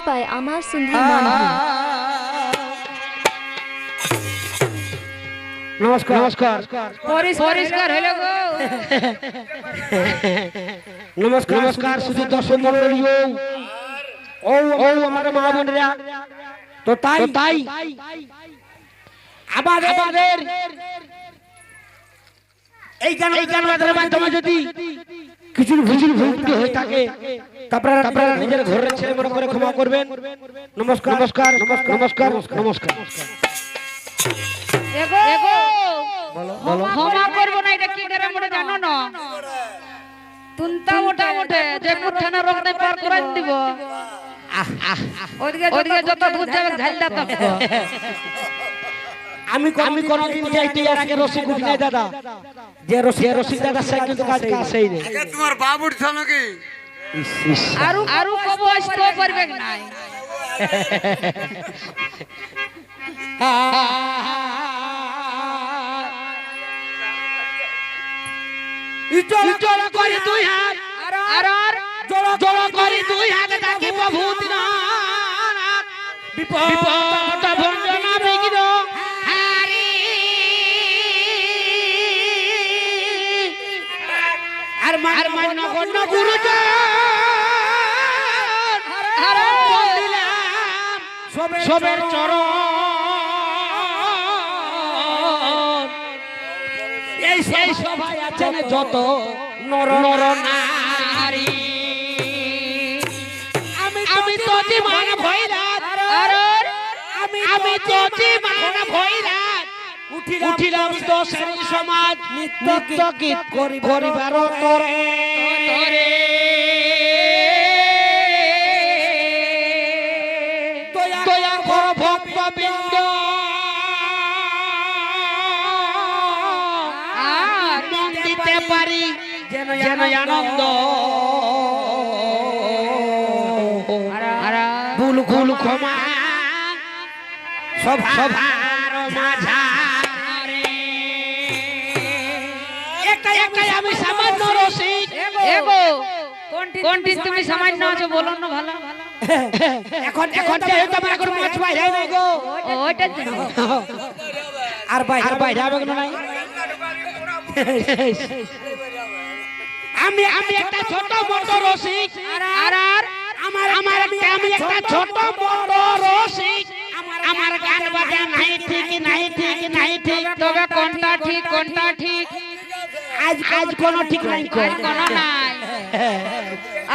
present by Amar Sundhi নমস্কার নমস্কার পরিষ্কার হলো গো নমস্কার নমস্কার শুধু দর্শক মন্ডলী ও ও আমার মা বোনেরা তো তাই তাই আমাদের এই গান এই গান মাধ্যমে যদি কিছু ভুল ভুল ত্রুটি হয়ে থাকে। তারপরে আপনারা নিজের ঘরের ছেলে মনে করে ক্ষমা করবেন। নমস্কার। নমস্কার। নমস্কার। নমস্কার। নমস্কার। এগো। এগো। ক্ষমা করব না এটা কি করে আমরা জানো না? তুনতা মোটা মুঠানা রক্তে পার করে দিব। ওদিকে ওদিকে যত দূর যাবে তক আমি আমি কোনদিন যাইতে এর আগে রসিক উঠি নাই দাদা। যে রসিক রসিক দাদা সে কিন্তু কাজ আসেই রে আগে তোমার বাপ উঠছ নাকি? আরু আরু কব আসতে পারবে নাই। ইচড় করে দুই হাত। আর আর জড় করে দুই হাত ডাকি প্রভু দিনানাথ বিপদ আর মার গুরুজন। সবের চরণ। এই সেই সবাই আছেন যত নর নর নারী। আমি আমি তো জীবন আর আমি তো জীবন ভৈরাত উঠিলাম দশের সমাজ নিত্য গীত করি করিবার তরে দয়া কর ভক্ত বৃন্দ আর দিতে পারি যেন যেন আনন্দ। ভুল ভুল ক্ষমা সভা সভার মাঝারে। একটা আমি সামান্য রসিক। এগো। কোনটি তুমি সামান্য আছো বলো না। ভালো। এখন এখন যে আমার এখন মাছ বাইরে নাই গো। ওইটা আর বাইরে আর বাইরে হবে না নাই। আমি আমি একটা ছোট মোটো রসিক। আর আর আমার আমার আমি একটা ছোট মোটো রসিক। আমার গান বাজা নাই ঠিক নাই ঠিক নাই ঠিক তবে কোনটা ঠিক কোনটা ঠিক? আজ আজ কোনো ঠিক নাই কোনো নাই।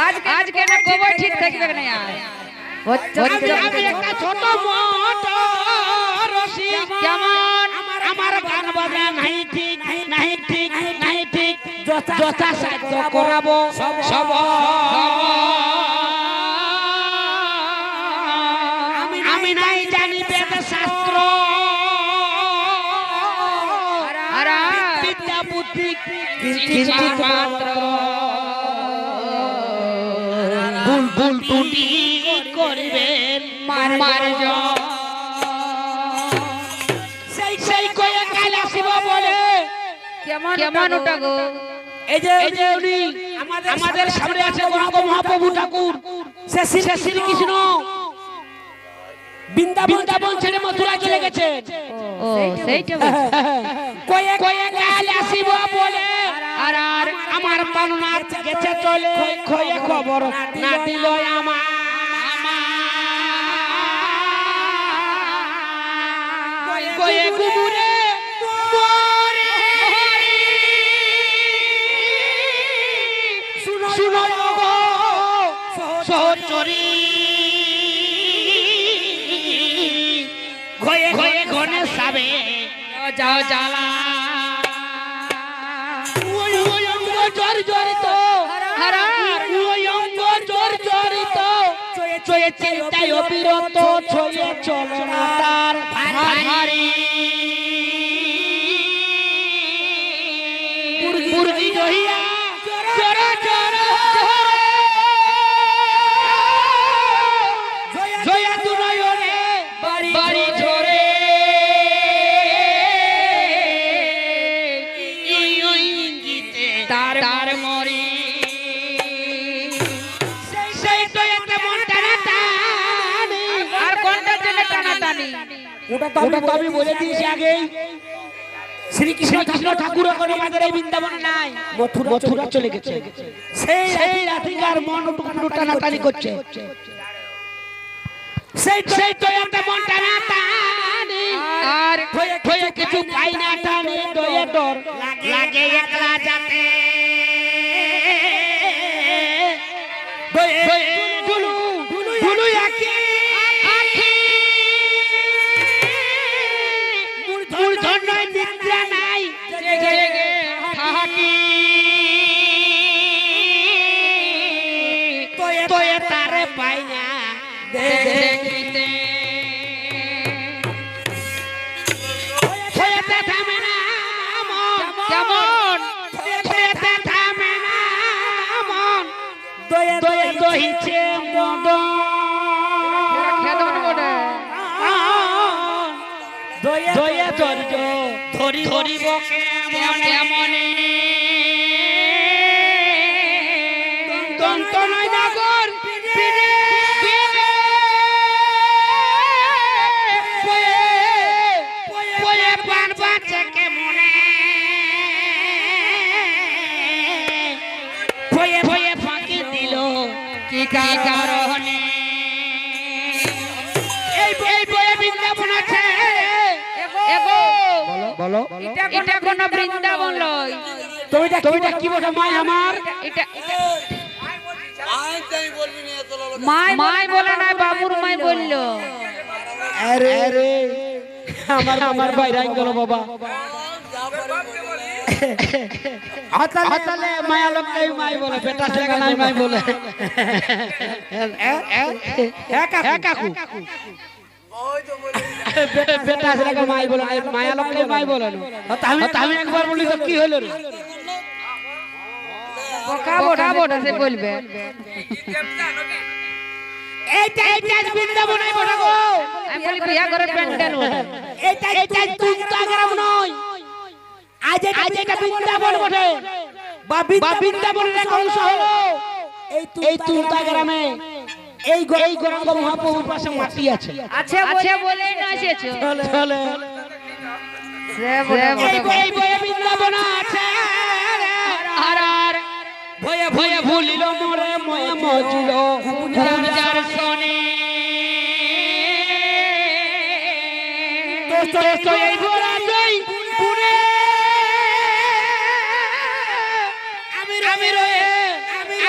আজ আজ কেন কবে ঠিক থাকবে না আর আমি একটা ছোট মোটো রসিক কেমন? আমার গান বাজা নাই ঠিক নাই ঠিক নাই ঠিক। যথা সাধ্য করাবো। সব আমি আমি নাই কিঞ্চিত মাত্র ভুল ভুল টুটি করিবেন মার মার সেই সেই কয়ে কাল আসিব বলে কেমন কেমন ওটা গো এই যে এই যে উনি আমাদের সামনে আছে গণক মহাপ্রভু ঠাকুর সে শ্রী সে শ্রীকৃষ্ণ বৃন্দাবন বৃন্দাবন ছেড়ে মথুরা চলে গেছে ও সেইটা কয়ে কয়ে কাল আসিব বলে আর আর আমার পাননাথ গেছে চলে। কয়ে খবর। না দিল আমার। কয়ে শুনো শুনো সহচরী ঘয়ে ঘয়ে ঘনে সাবে যাও জ্বালা। জর জোরিত হারা ওই অঙ্গ জর চয়ে চিন্তায় অবিরত ছয়ে চলো তার ভারী ওটা তো আমি বলে দিয়েছি আগেই শ্রীকৃষ্ণ ঠাকুর ঠাকুর এখন আমাদের এই বৃন্দাবনে নাই। মথুরা মথুরা চলে গেছে। সেই সেই রাধিকার মন টানাটানি করছে। সেই সেই তো একটা মন টানা আর হয়ে কিছু পাই না টানে দয়ে ডর লাগে একলা যাতে দয়ে ধৈর্য ধরি ধরিব কেমনে? এটা কোন বৃন্দাবন লয় তুমি তুমি কি বলো মাই আমার? এটা মাই বলে নাই বাবুর মাই বলল। আরে। আরে। আমার আমার বাইরে গেল বাবা। আতালে মায়া লোক নেই মাই বলে বেটা ছেলে নাই মাই বলে। কাকু। বে- বেটা ছেলেকে মাই বলে মায়া লোক নেই মাই বলে আমি আমি একবার বলি তো কি হলো রে? বোকা বোটা বোটা সে বলবে। এইটা এইটা বৃন্দাবন গো। আমি বলি বিয়া করে এইটা নয়। আজ এটা আজ এটা বৃন্দাবন বটে। বা বৃন্দাবনের এক অংশ হলো। এই তুলতা গ্রামে এই গ- এই গরঙ্গ মহাপ্রভুর পাশে মাটি আছে। আছে আছে বলে না এসেছ। চলে। সে বলে এই বয়ে বৃন্দাবন আছে। আর আর ভয়ে ভয়ে ভুলিল মোরে ময়ে মজিল পূজার সনে দোস্ত দোস্ত এই ভোরা জয় পুরে। আমি আমি রয়ে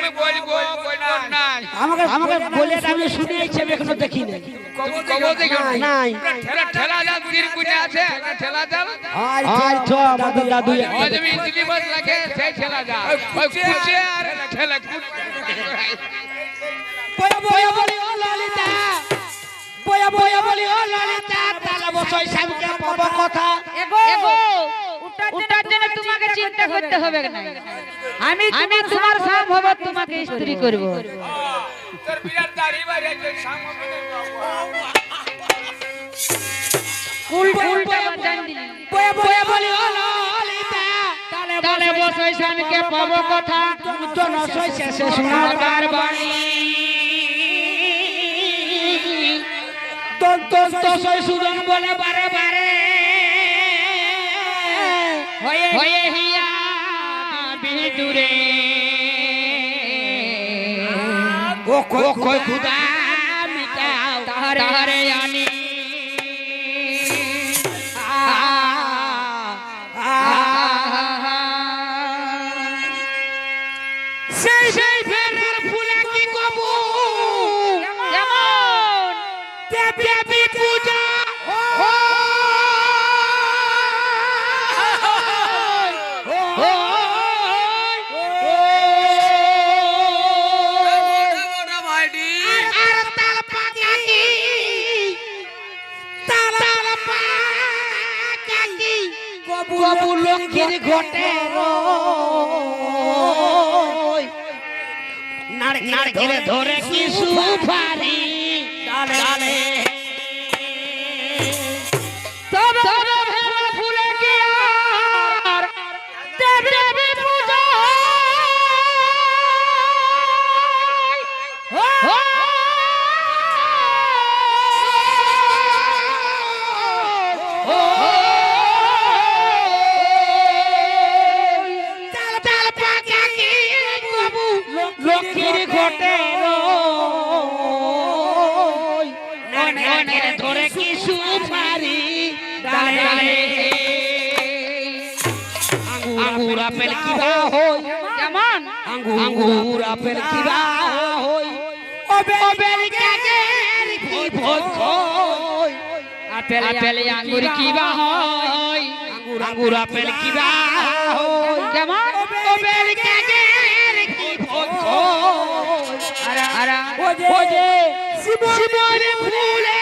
আমি শুনেছি আমাকে আমাকে বলে আমি শুনেছি আমি এখনও নাই। ঠেলা আছে ঠেলা জাল আর তো আমাদের দাদু একটা। ওই তুমি বাস লাগে সেই ঠেলা জাল ওই কুচে আর একটা ঠেলা বয়া বয়া বলি ও ললিতা। বয়া বয়া বলি ও ললিতা তালা বসই সামকে পাবো কথা। এগো এগো। উঠার জন্য তোমাকে চিন্তা করতে হবে না। আমি আমি তোমার সব হব তোমাকে স্ত্রী করব। তোর বিরাট দাড়ি বাইরে সামনে কুল কুল জান দিলি। বয়া বয়া বলি ও তালে বসই সামকে পাবো কথা। শেষে শোনার বাণী? দন্ত সই সুজন বলে বারে বারে হয়ে হয়ে হিয়া বিদুরে ও কই খুদা মিটাও তাহারে আনি কবু লক্ষ্মীর ঘটে নারকেলে ধরে কি সুপারি ডালে লক্ষ্মীর ঘটে ধরে কি আঙ্গুর আপেল কিবা হই। কেমন? আঙ্গুর আপেল কিবা হই। হই? আপেল আপেল আঙ্গুর কি বা হয় আঙ্গুর আপেল কিবা হই। কেমন? ওবেল কাজের আরা আরা ওজে শিবরে ফুলে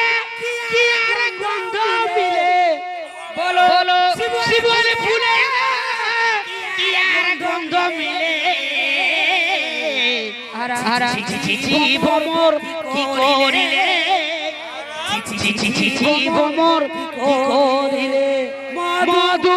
কি আর গন্ধ মিলে বলো বলো শিবরে ফুলে কি আর গন্ধ মিলে ছি ছি কি করিলে ভমর কি করিলে মধু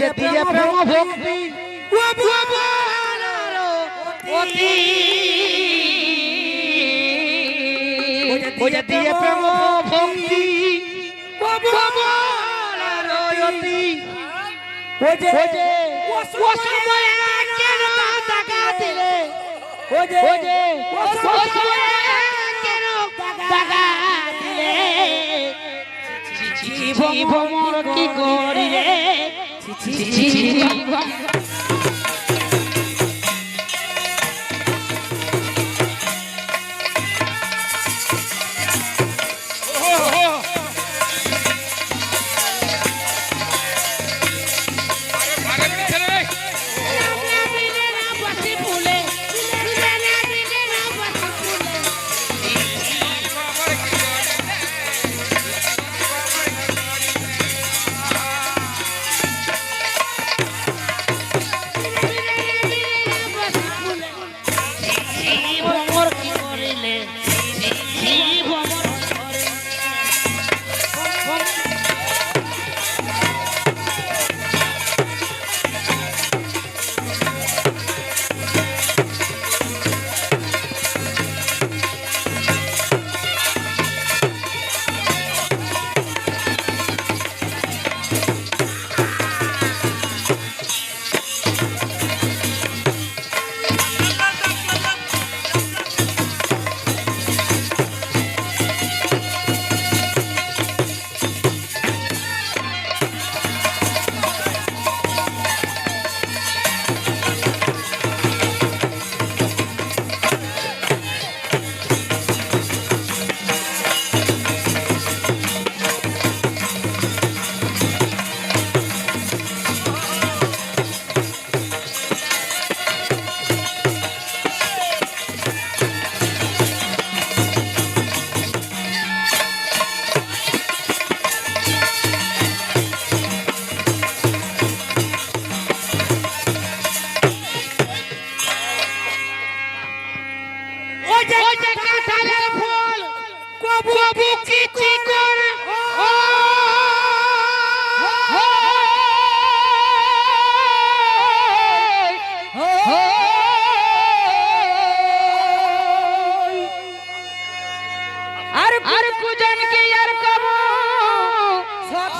যে দিয়ে প্রেম ভক্তি যে দিয়ে প্রেম ভক্তি ও অতি ওই যে ও সময় কেন টাকা দিলে ওই যে ও সময় কেন টাকা দিলে জীব মর কি করিলে ছি, ছি, ছি, ভ্রমর।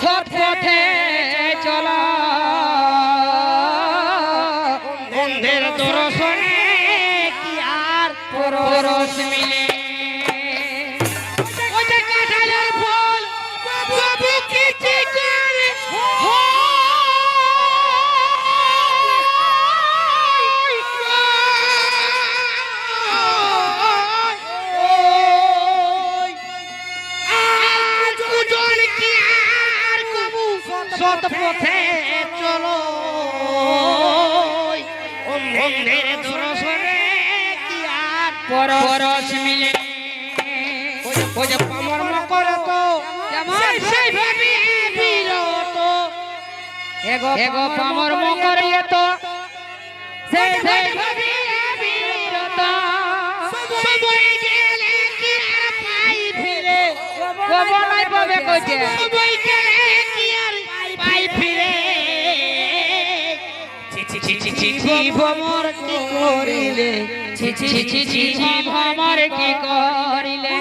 ছটফটে পরশ মিলে ওই যে পামর্ম করে তো কেমন? সেই ভাবে বিরত এগো এগো পামর মকরিয়ে তো সেই সেই ভাবে বিরত সময় গেলে কি আর পাই ফিরে কব পাবে কইতে সময় গেলে কি আর পাই ফিরে ছি ছি ছি ভ্রমর কি করিলে ছি ছি ছি ছি ভমর কি করিলে